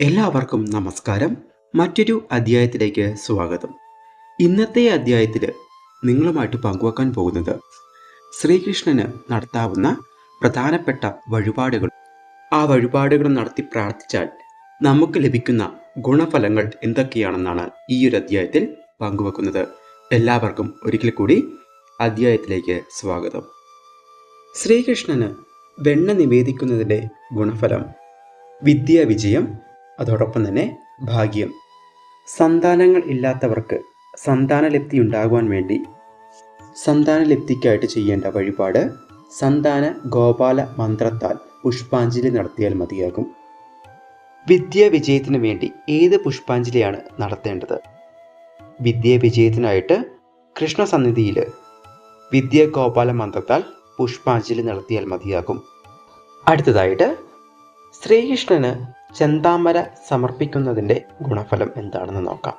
എല്ലാവർക്കും നമസ്കാരം. മറ്റൊരു അധ്യായത്തിലേക്ക് സ്വാഗതം. ഇന്നത്തെ അധ്യായത്തിൽ നിങ്ങളുമായിട്ട് പങ്കുവെക്കാൻ പോകുന്നത് ശ്രീകൃഷ്ണന് നടത്താവുന്ന പ്രധാനപ്പെട്ട വഴിപാടുകൾ. ആ വഴിപാടുകൾ നടത്തി പ്രാർത്ഥിച്ചാൽ നമുക്ക് ലഭിക്കുന്ന ഗുണഫലങ്ങൾ എന്തൊക്കെയാണെന്നാണ് ഈ ഒരു അധ്യായത്തിൽ പങ്കുവെക്കുന്നത്. എല്ലാവർക്കും ഒരിക്കൽ കൂടി അധ്യായത്തിലേക്ക് സ്വാഗതം. ശ്രീകൃഷ്ണന് വെണ്ണ നിവേദിക്കുന്നതിന്റെ ഗുണഫലം വിദ്യാ വിജയം അതോടൊപ്പം തന്നെ ഭാഗ്യം. സന്താനങ്ങൾ ഇല്ലാത്തവർക്ക് സന്താനലബ്ധി ഉണ്ടാകുവാൻ വേണ്ടി സന്താനലബ്ധിക്കായിട്ട് ചെയ്യേണ്ട വഴിപാട് സന്താന ഗോപാല മന്ത്രത്താൽ പുഷ്പാഞ്ജലി നടത്തിയാൽ മതിയാകും. വിദ്യാ വിജയത്തിന് വേണ്ടി ഏത് പുഷ്പാഞ്ജലിയാണ് നടത്തേണ്ടത്? വിദ്യാ വിജയത്തിനായിട്ട് കൃഷ്ണസന്നിധിയിൽ വിദ്യാഗോപാല മന്ത്രത്താൽ പുഷ്പാഞ്ജലി നടത്തിയാൽ മതിയാകും. അടുത്തതായിട്ട് ശ്രീകൃഷ്ണന് ചെന്താമര സമർപ്പിക്കുന്നതിന്റെ ഗുണഫലം എന്താണെന്ന് നോക്കാം.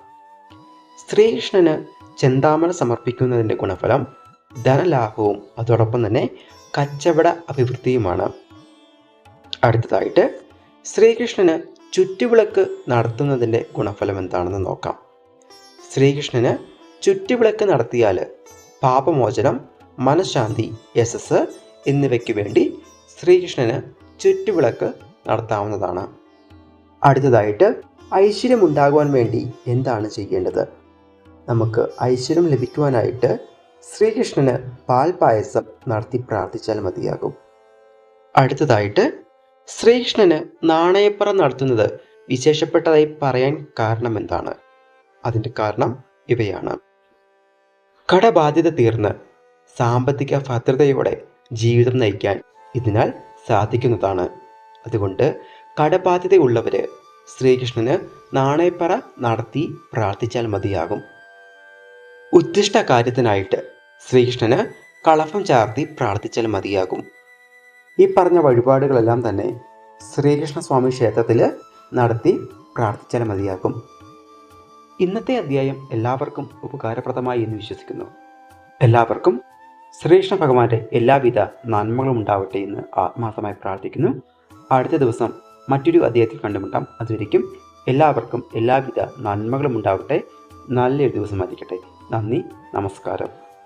ശ്രീകൃഷ്ണന് ചെന്താമര സമർപ്പിക്കുന്നതിന്റെ ഗുണഫലം ധനലാഭവും അതോടൊപ്പം തന്നെ കച്ചവട അഭിവൃദ്ധിയുമാണ്. അടുത്തതായിട്ട് ശ്രീകൃഷ്ണന് ചുറ്റുവിളക്ക് നടത്തുന്നതിന്റെ ഗുണഫലം എന്താണെന്ന് നോക്കാം. ശ്രീകൃഷ്ണന് ചുറ്റുവിളക്ക് നടത്തിയാൽ പാപമോചനം മനഃശാന്തി യശസ് എന്നിവയ്ക്ക് വേണ്ടി ശ്രീകൃഷ്ണന് ചുറ്റുവിളക്ക് നടത്താവുന്നതാണ്. അടുത്തതായിട്ട് ഐശ്വര്യം ഉണ്ടാകുവാൻ വേണ്ടി എന്താണ് ചെയ്യേണ്ടത്? നമുക്ക് ഐശ്വര്യം ലഭിക്കുവാനായിട്ട് ശ്രീകൃഷ്ണന് പാൽ പായസം നടത്തി പ്രാർത്ഥിച്ചാൽ മതിയാകും. അടുത്തതായിട്ട് ശ്രീകൃഷ്ണന് നാണയപ്പറ നടത്തുന്നത് വിശേഷപ്പെട്ടതായി പറയാൻ കാരണം എന്താണ്? അതിന്റെ കാരണം ഇവയാണ്. കടബാധ്യത തീർന്ന് സാമ്പത്തിക ഭദ്രതയോടെ ജീവിതം നയിക്കാൻ ഇതിനാൽ സാധിക്കുന്നതാണ്. അതുകൊണ്ട് കടബാധ്യതയുള്ളവര് ശ്രീകൃഷ്ണന് നാണയപ്പറ നടത്തി പ്രാർത്ഥിച്ചാൽ മതിയാകും. ഉദ്ദിഷ്ട കാര്യത്തിനായിട്ട് ശ്രീകൃഷ്ണന് കളഭം ചാർത്തി പ്രാർത്ഥിച്ചാൽ മതിയാകും. ഈ പറഞ്ഞ വഴിപാടുകളെല്ലാം തന്നെ ശ്രീകൃഷ്ണ സ്വാമി ക്ഷേത്രത്തിൽ നടത്തി പ്രാർത്ഥിച്ചാൽ മതിയാകും. ഇന്നത്തെ അധ്യായം എല്ലാവർക്കും ഉപകാരപ്രദമായി എന്ന് വിശ്വസിക്കുന്നു. എല്ലാവർക്കും ശ്രീകൃഷ്ണ ഭഗവാന്റെ എല്ലാവിധ നന്മകളും ഉണ്ടാവട്ടെ എന്ന് ആത്മാർത്ഥമായി പ്രാർത്ഥിക്കുന്നു. അടുത്ത ദിവസം മറ്റൊരു അദ്ദേഹത്തിൽ കണ്ടുമുട്ടാം. അതുവരേക്കും എല്ലാവർക്കും എല്ലാവിധ നന്മകളും ഉണ്ടാവട്ടെ. നല്ലൊരു ദിവസമായിരിക്കട്ടെ നന്ദി നമസ്കാരം.